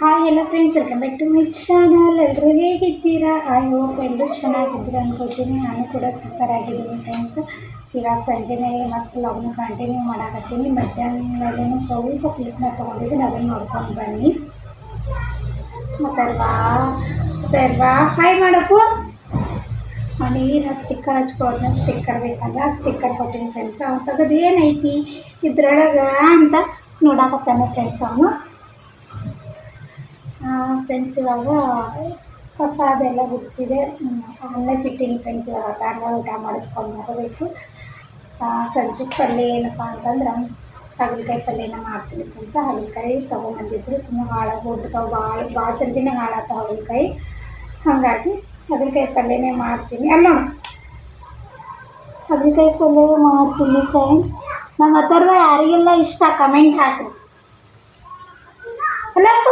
Hi ಎಲ್ಲ friends welcome back to my channel ಎಲ್ಲರೂ ಹೇಗಿದ್ದೀರಾ? ಐ ಹೋಪ್ ಎಲ್ಲರೂ ಚೆನ್ನಾಗಿದ್ದೀರಾ ಅನ್ಕೋತೀನಿ ನಾನು ಕೂಡ ಸೂಪರ್ ಆಗಿದ್ದೀನಿ ಫ್ರೆಂಡ್ಸ್ ಇವಾಗ ಸಂಜೆನೇ ಮತ್ತು ಲಾಗ್ನ ಕಂಟಿನ್ಯೂ ಮಾಡಾಕತ್ತೀನಿ. ಮಧ್ಯಾಹ್ನ ಮೇಲೆ ಸ್ವಲ್ಪ ಕ್ಲಿಪ್ನ ತೊಗೊಂಡಿದ್ದೀನಿ. ಅದನ್ನು ನೋಡ್ಕೊಂಡು ಬನ್ನಿ. ಮತ್ತಲ್ವಾ ಮತ್ತಲ್ವಾ ಹಾಯ್ ಮಾಡಪ್ಪು ನೀನು ಸ್ಟಿಕ್ಕರ್ ಹಚ್ಕೊಳೋದನ್ನ ಸ್ಟಿಕ್ಕರ್ ಬೇಕಂದ್ರೆ ಸ್ಟಿಕ್ಕರ್ ಕೊಟ್ಟಿನಿ ಫ್ರೆಂಡ್ಸ್ ಅವ್ನು ತೆಗೆದು ಏನೈತಿ ಇದ್ರೊಳಗೆ ಅಂತ ನೋಡಾಕತ್ತಾನೆ ಫ್ರೆಂಡ್ಸ್ ಅವನು. ಫ್ರೆಂಡ್ಸ್ ಇವಾಗ ಕಸ ಅದೆಲ್ಲ ಗುಡಿಸಿದೆ. ಅಲ್ಲೇ ಫಿಟ್ಟಿಂಗ್ ಫ್ರೆಂಡ್ಸ್ ಇವಾಗ ಕಾರಣ ಊಟ ಮಾಡಿಸ್ಕೊಂಡು ಬರಬೇಕು ಸಂಜೆ ಪಲ್ಯ ಏನಪ್ಪ ಅಂತಂದ್ರೆ ಹಾಗಲಕಾಯಿ ಪಲ್ಯನ ಮಾಡ್ತೀನಿ ಫ್ರೆಂಡ್ಸ್ ಹಾಗಲಕಾಯಿ ತೊಗೊಂಬಂದಿದ್ರು. ಸುಮ್ಮನೆ ಹಾಳಾಗ್ಬಿಡ್ತಾವೆ ಭಾಳ ಭಾಳ ಜಲ್ದಿನೇ ಹಾಳಾಗ್ತಾವೆ ಹಾಗಲಕಾಯಿ. ಹಾಗಾಗಿ ಹಾಗಲಕಾಯಿ ಪಲ್ಯನೇ ಮಾಡ್ತೀನಿ. ಅಲ್ಲ ಹಾಗಲಕಾಯಿ ಪಲ್ಯ ಮಾಡ್ತೀನಿ ಫ್ರೆಂಡ್ಸ್ ನಮ್ಮ ಅಥರ್ವ ಯಾರಿಗೆಲ್ಲ ಇಷ್ಟ ಕಮೆಂಟ್ ಹಾಕಿ ಅಲ್ಲಪ್ಪ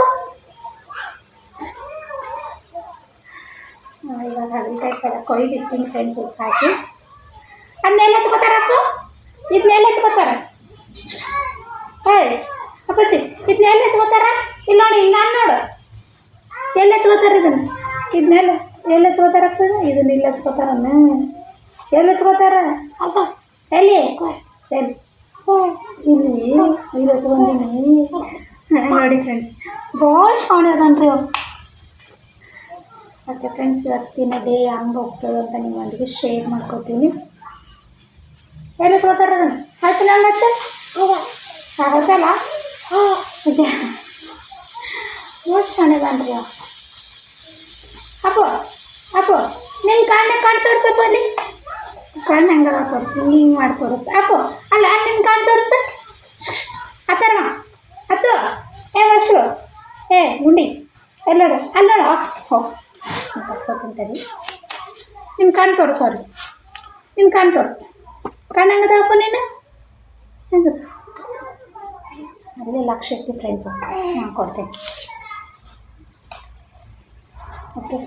ಆ, ಹಾಗಲಕಾಯಿ ಪಲ್ಯ ಕೊಯ್ದಿರ್ತೀನಿ ಫ್ರೆಂಡ್ಸ್ ಉಪ್ಪು ಹಾಕಿ. ಅದನ್ನೆಲ್ಲ ಎತ್ಕೋತಾರಪ್ಪ ಇದನ್ನೆಲ್ಲ ಎತ್ಕೋತಾರ? ಏಯ್, ಅಪ್ಪಾಜಿ ಇದನ್ನೆಲ್ಲ ಎತ್ಕೋತಾರ? ಇಲ್ಲ ನೋಡಿ, ಇಲ್ಲಿ ನಾನು ನೋಡು. ಎಲ್ಲ ಎತ್ಕೋತಾರ ಇದನ್ನು? ಇದನ್ನೆಲ್ಲ ಎಲ್ಲ ಎತ್ಕೋತಾರಪ್ಪ ಇದನ್ನ ಇಲ್ಲಿ ಹಚ್ಕೋತಾರನ್ನ ಎಲ್ಲಿ ಎತ್ಕೋತಾರ? ಅಪ್ಪ, ಎಲ್ಲಿ? ಎಲ್ಲಿ? ಇಲ್ಲಿ ಇಲ್ಲಿ ಹಚ್ಕೊಂಡಿನಿ ನೋಡಿ ಫ್ರೆಂಡ್ಸ್ ಭಾಳ ಶಾಣೆ ಅದನ್ರಿ ಅವು ಮತ್ತು ಫ್ರೆಂಡ್ಸ್ ಇವತ್ತಿನ ಡೇ ಹಂಗೆ ಹೋಗ್ತದೆ ಅಂತ ನಿಮ್ಮೊಂದಿಗೆ ಶೇರ್ ಮಾಡ್ಕೊತೀನಿ. ಎಲ್ಲ ತಗೋತಾರ ಆಯ್ತು, ನಾನು ಮತ್ತೆ? ಹಚ್ಚಲ್ಲ ನಿಜ ಎಷ್ಟು ಶಾಣೆ ಅವ ಅಪ್ಪು ಅಪ್ಪು ನಿಮ್ಮ ಕಣ್ಣು ಕಣ್ಣು ತೋರ್ಸಪ್ಪ ಅಲ್ಲಿ? ಕಣ್ಣು ಹಂಗಲ್ಲ ತೋರಿಸಿ ಹಿಂಗೆ ಮಾಡಿ ತೋರಿಸ್ತು ಅಪ್ಪು, ಅಲ್ಲ ನಿನ್ನ ಕಣ್ಣು ತೋರಿಸ ಆತರ ಅತ್ತು. ಏ, ವರ್ಷು. ಏ, ಗುಂಡಿ. ಎಲ್ಲೋಡು ಅಲ್ಲೋಡು ಅಲ್ಲಿ ನೋಡು. ಹೋ. ಕಸ್ಕೊತಂತರಿ ನಿನ್ನ ಕಣ್ಣು ತೋರಿಸೋರಿ ನಿನ್ನ ಕಣ್ಣು ತೋರಿಸು. ಕಣ್ಣು ಹಂಗದಪ್ಪ ನೀನು? ಹೆಂಗದ? ಲಕ್ಷ ಫ್ರೆಂಡ್ಸು ನಾನು ಕೊಡ್ತೇನೆ. ಓಕೆ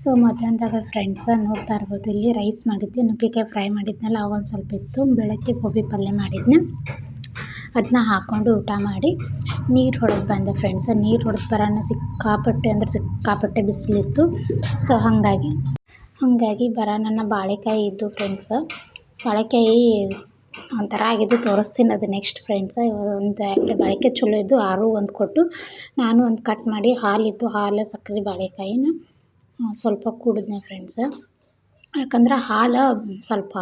ಸೊ ಮಧ್ಯಾಹ್ನದಾಗ ಫ್ರೆಂಡ್ಸ ನೋಡ್ತಾ ಇರ್ಬೋದು. ಇಲ್ಲಿ ರೈಸ್ ಮಾಡಿದ್ದೆ, ನುಗ್ಗೆಕಾಯಿ ಫ್ರೈ ಮಾಡಿದ್ನಲ್ಲ ಅವೊಂದು ಸ್ವಲ್ಪ ಇತ್ತು. ಬೆಳಗ್ಗೆ ಗೋಬಿ ಪಲ್ಯ ಮಾಡಿದ್ನೆ. ಅದನ್ನ ಹಾಕ್ಕೊಂಡು ಊಟ ಮಾಡಿ ನೀರು ಹೊಡೆದು ಬಂದೆ ಫ್ರೆಂಡ್ಸ್ ನೀರು ಹೊಡೆದು ಬರೋಣ ಸಿಕ್ಕಾಪಟ್ಟೆ ಅಂದ್ರೆ ಸಿಕ್ಕಾಪಟ್ಟೆ ಬಿಸಿಲಿತ್ತು. ಸೊ ಹಾಗಾಗಿ ಹಾಗಾಗಿ ಬರ ನನ್ನ ಬಾಳೆಕಾಯಿ ಇದ್ದು ಫ್ರೆಂಡ್ಸ್ ಬಾಳೆಕಾಯಿ ಒಂಥರ ಆಗಿದ್ದು ತೋರಿಸ್ತೀನಿ ಅದು ನೆಕ್ಸ್ಟ್ ಫ್ರೆಂಡ್ಸ ಒಂದು ಬಾಳೆಕಾಯಿ ಚಲೋ ಇದ್ದು ಆರು ಒಂದು ಕೊಟ್ಟು ನಾನು ಒಂದು ಕಟ್ ಮಾಡಿ ಹಾಲಿದ್ದು ಹಾಲು ಸಕ್ಕರೆ ಬಾಳೆಕಾಯಿನ ಸ್ವಲ್ಪ ಕುಡಿದ್ನೆ ಫ್ರೆಂಡ್ಸ್ ಯಾಕಂದ್ರೆ ಹಾಲು ಸ್ವಲ್ಪ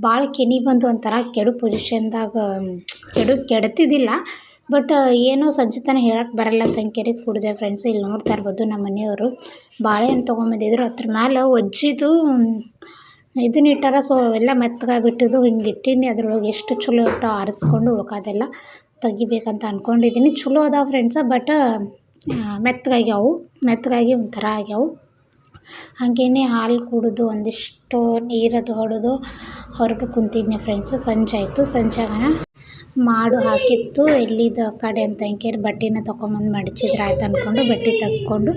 ಭಾಳ ಕೆನೆ ಬಂದು ಒಂಥರ ಕೆಡು ಪೊಸಿಷನ್ದಾಗ ಕೆಡು ಕೆಡ್ತಿದ್ದಿಲ್ಲ. ಬಟ್ ಏನೋ ಸಂಜೆ ಹೇಳಕ್ಕೆ ಬರಲ್ಲ ತಂಕೇರಿ ಕುಡಿದೆ ಫ್ರೆಂಡ್ಸ್ ಇಲ್ಲಿ ನೋಡ್ತಾ ಇರ್ಬೋದು ನಮ್ಮ ಮನೆಯವರು. ಬಾಳೆಹಣ್ಣು ತೊಗೊಂಬಂದಿದ್ರು. ಅದ್ರ ಮ್ಯಾಲೆ ಒಜ್ಜಿದು ಇದನ್ನ ಇಟ್ಟಾರ ಸೊ ಎಲ್ಲ ಮೆತ್ತಗಾಗ್ಬಿಟ್ಟಿದ್ದು ಹಿಂಗೆ ಇಟ್ಟೀನಿ. ಅದ್ರೊಳಗೆ ಎಷ್ಟು ಚಲೋ ಇರ್ತಾವೆ ಆರಿಸ್ಕೊಂಡು ಉಳ್ಕೋದೆಲ್ಲ ತೆಗಿಬೇಕಂತ ಅಂದ್ಕೊಂಡಿದ್ದೀನಿ ಚಲೋ ಅದಾವೆ ಫ್ರೆಂಡ್ಸ ಬಟ್ ಮೆತ್ತಗಾಗ್ಯಾವು. ಮೆತ್ತಗಾಗಿ ಒಂಥರ ಆಗ್ಯಾವು. ಹಾಗೇನೆ ಹಾಲು ಕುಡಿದು ಒಂದಿಷ್ಟು ನೀರದು ಹೊಡೆದು ಹೊರಗೆ ಕುಂತಿದ್ನೆ ಫ್ರೆಂಡ್ಸ್ ಸಂಜೆ ಆಯಿತು. ಸಂಜೆ ಮಾಡು ಹಾಕಿತ್ತು. ಎಲ್ಲಿದ ಕಡೆ ಅಂತ ಅಂಕೇರಿ ಬಟ್ಟೆನ ತೊಗೊಂಬಂದು ಮಡಚಿದ್ರೆ. ಆಯ್ತು ಅಂದ್ಕೊಂಡು ಬಟ್ಟೆ ತಕ್ಕೊಂಡು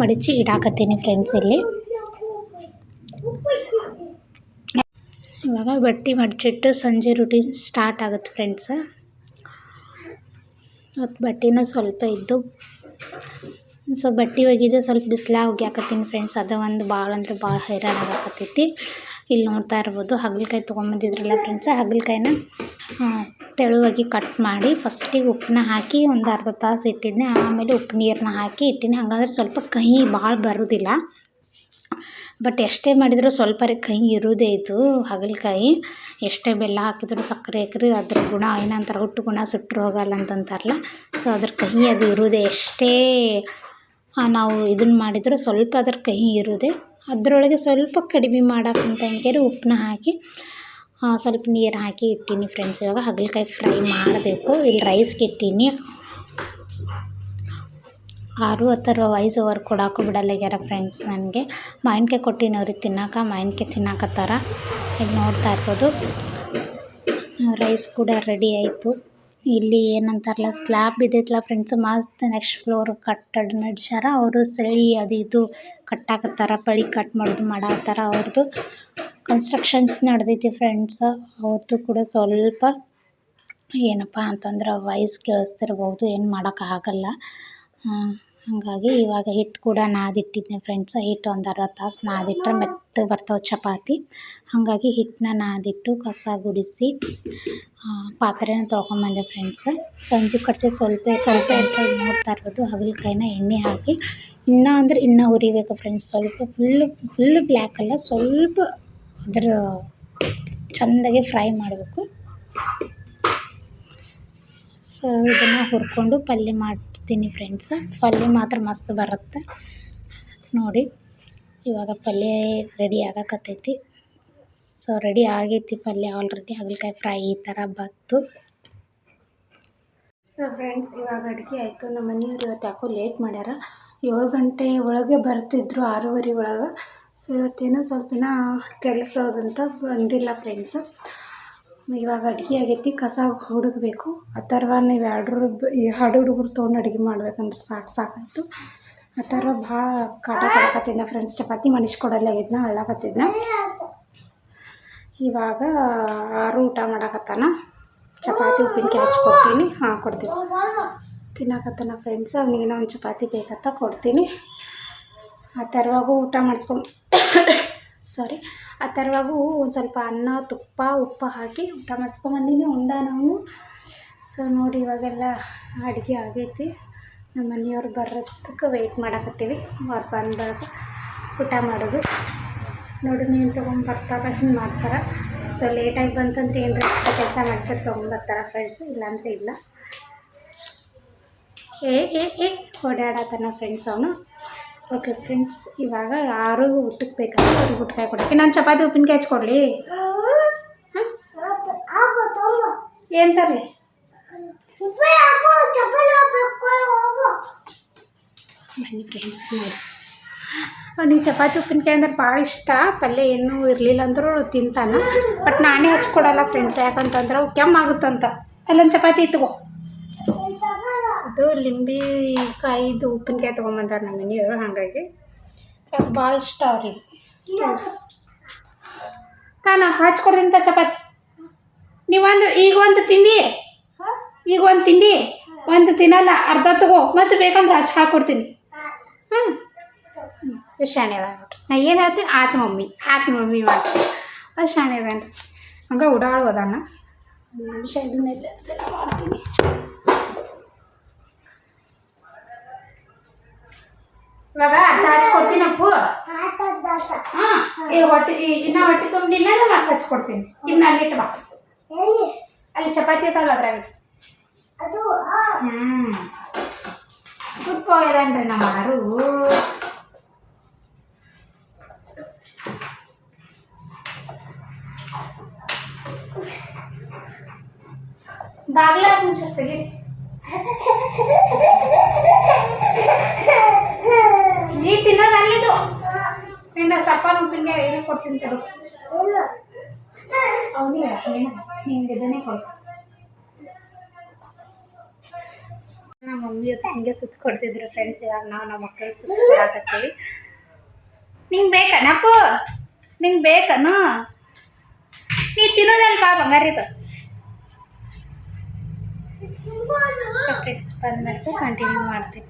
ಮಡಚಿ ಇಡಾಕತ್ತೀನಿ ಫ್ರೆಂಡ್ಸ್ ಇಲ್ಲಿ. ಇವಾಗ ಬಟ್ಟೆ ಮಡಚಿಟ್ಟು ಸಂಜೆ ರೂಟೀನ್ ಸ್ಟಾರ್ಟ್ ಆಗುತ್ತೆ ಫ್ರೆಂಡ್ಸ್ ಮತ್ತು ಬಟ್ಟೆನೂ ಸ್ವಲ್ಪ ಇದ್ದು ಸೊ ಬಟ್ಟೆ ಒಗಿದು ಸ್ವಲ್ಪ ಬಿಸ್ಲಾಗ ಒಗ್ಯಾಕತ್ತೀನಿ ಫ್ರೆಂಡ್ಸ್ ಅದು ಒಂದು ಭಾಳ ಅಂದ್ರೆ ಭಾಳ ಹೈರಾಣ ಆಗಕತ್ತೈತಿ. ಇಲ್ಲಿ ನೋಡ್ತಾ ಇರ್ಬೋದು. ಹಗಲಕಾಯಿ ತೊಗೊಂಬಂದಿದ್ರಲ್ಲ ಫ್ರೆಂಡ್ಸ್ ಹಗಲಕಾಯಿನ ತೆಳುವಾಗಿ ಕಟ್ ಮಾಡಿ ಫಸ್ಟಿಗೆ ಉಪ್ಪನ್ನ ಹಾಕಿ ಒಂದು ಅರ್ಧ ತಾಸು ಇಟ್ಟಿದ್ದೆ ಆಮೇಲೆ ಉಪ್ಪು ನೀರನ್ನ ಹಾಕಿ ಇಟ್ಟಿನಿ. ಹಂಗಂದ್ರೆ ಸ್ವಲ್ಪ ಕಹಿ ಭಾಳ ಬರೋದಿಲ್ಲ. ಬಟ್ ಎಷ್ಟೇ ಮಾಡಿದರೂ ಸ್ವಲ್ಪ ಕಹಿ ಇರೋದೇ ಇದು ಹಾಗಲಕಾಯಿ. ಎಷ್ಟೇ ಬೆಲ್ಲ ಹಾಕಿದ್ರು ಸಕ್ಕರೆ ಹಾಕಿದ್ರು, ಅದ್ರ ಗುಣ ಏನಂತಾರೆ, ಹುಟ್ಟು ಗುಣ ಸುಟ್ಟರು ಹೋಗಲ್ಲ ಅಂತಂತಾರಲ್ಲ. ಸೊ ಅದ್ರ ಕಹಿ ಅದು ಇರೋದೇ ಎಷ್ಟೇ ನಾವು ಇದನ್ನು ಮಾಡಿದರೆ ಸ್ವಲ್ಪ ಅದ್ರ ಕಹಿ ಇರೋದೆ. ಅದರೊಳಗೆ ಸ್ವಲ್ಪ ಕಡಿಮೆ ಮಾಡಕ್ಕಂತ ಅಂಕೇರಿ ಉಪ್ಪನ್ನ ಹಾಕಿ ಸ್ವಲ್ಪ ನೀರು ಹಾಕಿ ಇಟ್ಟೀನಿ ಫ್ರೆಂಡ್ಸ್ ಇವಾಗ ಹಾಗಲಕಾಯಿ ಫ್ರೈ ಮಾಡಬೇಕು. ಇಲ್ಲಿ ರೈಸ್ಗೆ ಇಟ್ಟೀನಿ. ಆರು ಹತ್ತರ ವಾಯ್ಸ್ ಓವರ್ ಕೊಡೋಕ್ಕೂ ಬಿಡಲ್ಲಾಗ್ಯಾರ ಫ್ರೆಂಡ್ಸ್ ನನಗೆ. ಮಾವಿನ್ಕಾಯಿ ಕೊಟ್ಟಿನಿ ಅವ್ರಿಗೆ ತಿನ್ನೋಕೆ, ಮಾವಿನ್ಕಾಯಿ ತಿನ್ನಕತ್ತಾರ. ಇಲ್ಲಿ ನೋಡ್ತಾ ಇರ್ಬೋದು. ರೈಸ್ ಕೂಡ ರೆಡಿ ಆಯಿತು. ಇಲ್ಲಿ ಏನಂತಾರಲ್ಲ ಸ್ಲ್ಯಾಬ್ ಬಿದ್ದೈತಲ್ಲ ಫ್ರೆಂಡ್ಸ್ ಮಸ್ತ್ ನೆಕ್ಸ್ಟ್ ಫ್ಲೋರ್ ಕಟ್ಟಡ ನಡ್ಸ್ಯಾರ. ಅವರು ಸರಿ ಅದು ಇದು ಕಟ್ಟಾಕತ್ತಾರ, ಪಳಿ ಕಟ್ ಮಾಡೋದು ಮಾಡಾಕತ್ತಾರ. ಅವ್ರದ್ದು ಕನ್ಸ್ಟ್ರಕ್ಷನ್ಸ್ ನಡೆದೈತಿ ಫ್ರೆಂಡ್ಸ್ ಅವ್ರದ್ದು ಕೂಡ ಸ್ವಲ್ಪ ಏನಪ್ಪ ಅಂತಂದ್ರೆ ವಾಯ್ಸ್ ಕೇಳಿಸ್ತಿರ್ಬೋದು, ಏನು ಮಾಡೋಕ್ಕಾಗಲ್ಲ ಹಾಗಾಗಿ ಇವಾಗ ಹಿಟ್ಟು ಕೂಡ ನಾದಿಟ್ಟಿದ್ದೆ ಫ್ರೆಂಡ್ಸ್ ಹಿಟ್ಟು ಒಂದು ಅರ್ಧ ತಾಸು ನಾದಿಟ್ಟರೆ ಮೆತ್ತಗೆ ಬರ್ತಾವೆ ಚಪಾತಿ. ಹಾಗಾಗಿ ಹಿಟ್ಟನ್ನ ನಾದಿಟ್ಟು ಕಸ ಗುಡಿಸಿ ಪಾತ್ರೆನ ತೊಳ್ಕೊಂಬಂದೆ ಫ್ರೆಂಡ್ಸ್ ಸಂಜೆ ಕಡಿಸಿ ಸ್ವಲ್ಪ ಸ್ವಲ್ಪ ಎಣ್ಸೆ ನೋಡ್ತಾ ಇರ್ಬೋದು ಹಾಗಲಕಾಯಿನ ಎಣ್ಣೆ ಹಾಕಿ, ಇನ್ನೂ ಅಂದ್ರೆ ಇನ್ನೂ ಹುರಿಬೇಕು ಫ್ರೆಂಡ್ಸ್ ಸ್ವಲ್ಪ ಫುಲ್ ಫುಲ್ ಬ್ಲ್ಯಾಕ್ ಅಲ್ಲ, ಸ್ವಲ್ಪ ಅದ್ರ ಚೆಂದಾಗಿ ಫ್ರೈ ಮಾಡಬೇಕು. ಸೊ ಇದನ್ನು ಹುರ್ಕೊಂಡು ಪಲ್ಯ ಮಾಡ್ತೀನಿ ಫ್ರೆಂಡ್ಸ್ ಪಲ್ಯ ಮಾತ್ರ ಮಸ್ತ್ ಬರುತ್ತೆ. ನೋಡಿ, ಇವಾಗ ಪಲ್ಯ ರೆಡಿ ಆಗಕತ್ತೈತಿ. ಸೊ ರೆಡಿ ಆಗೈತಿ ಪಲ್ಯ. ಆಲ್ರೆಡಿ ಹಾಗಲಕಾಯಿ ಫ್ರೈ ಈ ಥರ ಬತ್ತು ಸೊ ಫ್ರೆಂಡ್ಸ್ ಇವಾಗ ಅಡುಗೆ ಆಯಿತು. ನಮ್ಮ ಮನೆಯವ್ರು ಇವತ್ತು ಯಾಕೋ ಲೇಟ್ ಮಾಡ್ಯಾರ. ಏಳು ಗಂಟೆ ಒಳಗೆ ಬರ್ತಿದ್ರು, ಆರೂವರೆ ಒಳಗೆ. ಸೊ ಇವತ್ತೇನೋ ಸ್ವಲ್ಪ ದಿನ ಕೆಲಸ ಅದಂತ ಬಂದಿಲ್ಲ ಫ್ರೆಂಡ್ಸ್ ಇವಾಗ ಅಡುಗೆ ಆಗೈತಿ, ಕಸ ಹುಡುಗಬೇಕು ಅಥರ್ವ ನೀವು ಎರಡು ಎರಡು ಹುಡುಗರು ತೊಗೊಂಡು ಅಡುಗೆ ಮಾಡ್ಬೇಕಂದ್ರೆ ಸಾಕು ಸಾಕಾಯಿತು. ಆ ಥರ ಭಾಳ ಕಾಟ ಕೊಡಕತ್ತಿದ್ನ ಫ್ರೆಂಡ್ಸ್ ಚಪಾತಿ ಮನಿಸ್ಕೊಡಲ್ಲ ಇದನ್ನ ಅಳ್ಳಾಕತ್ತಿದ್ನ. ಇವಾಗ ಆರು ಊಟ ಮಾಡಕತ್ತಾನ. ಚಪಾತಿ, ಉಪ್ಪಿನಕಾಯಿ ಹಚ್ಕೊಡ್ತೀನಿ. ಹಾಂ, ಕೊಡ್ತೀನಿ. ತಿನ್ನಕತ್ತಾನ ಫ್ರೆಂಡ್ಸ್ ಅವ್ನಿಗೆ ಒಂದು ಚಪಾತಿ ಬೇಕಂತ ಕೊಡ್ತೀನಿ. ಆ ಥರವಾಗೂ ಊಟ ಮಾಡಿಸ್ಕೊಂಡು ಸಾರಿ ಆ ಥರವಾಗೂ ಒಂದು ಸ್ವಲ್ಪ ಅನ್ನ, ತುಪ್ಪ, ಉಪ್ಪು ಹಾಕಿ ಊಟ ಮಾಡಿಸ್ಕೊಂಬಂದಿನಿ ಉಂಡ ನಾವು. ಸೊ ನೋಡಿ ಇವಾಗೆಲ್ಲ ಅಡುಗೆ ಆಗೈತಿ. ನಮ್ಮ ಮನೆಯವ್ರು ಬರೋದಕ್ಕೆ ವೆಯ್ಟ್ ಮಾಡಕತ್ತೀವಿ. ಅವ್ರು ಬಂದಾಗ ಊಟ ಮಾಡೋದು. ನೋಡಿ, ನೀನು ತೊಗೊಂಬರ್ತಾರೆ ಹಿಂಗೆ ಮಾಡ್ತಾರೆ. ಸೊ ಲೇಟಾಗಿ ಬಂತಂದ್ರೆ ಏನು ಕೆಲಸ ಮಾಡ್ತಾರೆ ತೊಗೊಂಬರ್ತಾರೆ ಫ್ರೆಂಡ್ಸ್ ಇಲ್ಲಾಂದ್ರೆ ಇಲ್ಲ. ಏ ಏ ಏ ಓಡಾಡತ್ತಾನ ಫ್ರೆಂಡ್ಸ್ ಅವನು. ಓಕೆ ಫ್ರೆಂಡ್ಸ್ ಇವಾಗ ಯಾರು ಊಟಕ್ಕೆ ಬೇಕಾದ್ರೆ ಅವ್ರಿಗೆ ಊಟಕಾಯಿ ಕೊಡೋಕ್ಕೆ ನಾನು ಚಪಾತಿ ಉಪ್ಪಿನಕಾಯಿ ಹಚ್ಕೊಡ್ಲಿ. ಏನು ತರಲಿ? ಬನ್ನಿ ಫ್ರೆಂಡ್ಸ್ ನೋಡಿ. ಅವ್ನಿಗೆ ಚಪಾತಿ ಉಪ್ಪಿನಕಾಯಿ ಅಂದ್ರೆ ಭಾಳ ಇಷ್ಟ. ಪಲ್ಯ ಏನೂ ಇರಲಿಲ್ಲ ಅಂದರೂ ತಿಂತಾನೆ. ಬಟ್ ನಾನೇ ಹಚ್ಕೊಡಲ್ಲ ಫ್ರೆಂಡ್ಸ್ ಯಾಕಂತಂದ್ರೆ ಅವು ಕೆಮ್ಮಾಗುತ್ತಂತ ಅಲ್ಲೊಂದು ಚಪಾತಿ ಇಟ್ಕೋ. ಅದು ಲಿಂಬಿ ಕಾಯಿದು ಉಪ್ಪಿನಕಾಯಿ ತೊಗೊಂಬಂದ್ರೆ ನಮ್ಮ ಮನೆಯವರು, ಹಾಗಾಗಿ ಭಾಳ ಇಷ್ಟ ಅವ್ರಿಗೆ. ತಾನ ಹಚ್ಕೊಡ್ತೀನಿ ತ ಚಪಾತಿ. ನೀವೊಂದು ಈಗ ಒಂದು ತಿಂದಿ? ಈಗ ಒಂದು ತಿಂದಿ? ಒಂದು ತಿನ್ನಲ್ಲ, ಅರ್ಧ ತಗೋ. ಮತ್ತು ಬೇಕಂದ್ರೆ ಹಚ್ಚಿ ಹಾಕ್ಕೊಡ್ತೀನಿ ಹ್ಞೂ ಎಷ್ಟು ಶಾಣೆ ಅದ ನೋಡ್ರಿ ನಾ ಏನು ಹೇಳ್ತೀನಿ ಆತ ಮಮ್ಮಿ ಆತ ಮಮ್ಮಿ ಮಾಡ್ತೀನಿ ಅದು ಶಾಣೆ ಅದಾನ ರೀ ಹಂಗೆ ಉಡಾಳು ಅದಾನ ನಿಮಿಷ ಇದನ್ನೆಲ್ಲ ಸರಿ ಮಾಡ್ತೀನಿ ಇವಾಗ ಅರ್ಧ ಹಚ್ಕೊಡ್ತೀನಿ ಅಪ್ಪು ಹಾಂ ಈಗ ಹೊಟ್ಟೆ ಈ- ಇನ್ನ ಹೊಟ್ಟೆ ತುಂಬಿಲ್ಲ ಅಂದ್ರೆ ಮತ್ತೆ ಹಚ್ಕೊಡ್ತೀನಿ ಇನ್ನು ಅಲ್ಲಿಟ್ಟು ಬಾ ಅಲ್ಲಿ ಚಪಾತಿ ಐತಲ್ಲ ಅದ್ರಾಗ ಹ್ಞೂ ಉಪ್ಪು ಇದಾನ್ರಿ ನಮ್ಮ ಮಾರು ಬಾಗ್ಲ ನಿಮಿಷ ತೆಗಿ ನೀ ತಿನ್ನೋದು ಅಲ್ಲಿದು. ನಿನ್ನ ಸಪ್ಪನ ಉಪ್ಪಿನಕಾಯಿ ಏನು ಕೊಡ್ತೀನಿ ತರು ಅವನಿಗೆ ನಿಂಗೆ ಇದನ್ನೇ ಕೊಡ್ತೀನಿ. ನಮ್ಮ ಮಮ್ಮಿ ಜೊತೆ ಹಿಂಗೆ ಸುತ್ತ ಕೊಡ್ತಿದ್ರು ಫ್ರೆಂಡ್ಸ್ ಇವಾಗ ನಾವು ನಮ್ಮ ಮಕ್ಕಳಿಗೆ ಸುತ್ತ ಕೊಡಾಕತ್ತೀವಿ. ನಿಂಗೆ ಬೇಕನಪ್ಪು ನಿಂಗೆ ಬೇಕನು ನೀ? ತಿನ್ನೋದಲ್ಲ ಪಾಪ ಬಂಗಾರಿದು? ಫ್ರೆಂಡ್ಸ್ ಬಂದ್ಬಿಟ್ಟು ಕಂಟಿನ್ಯೂ ಮಾಡ್ತೀನಿ.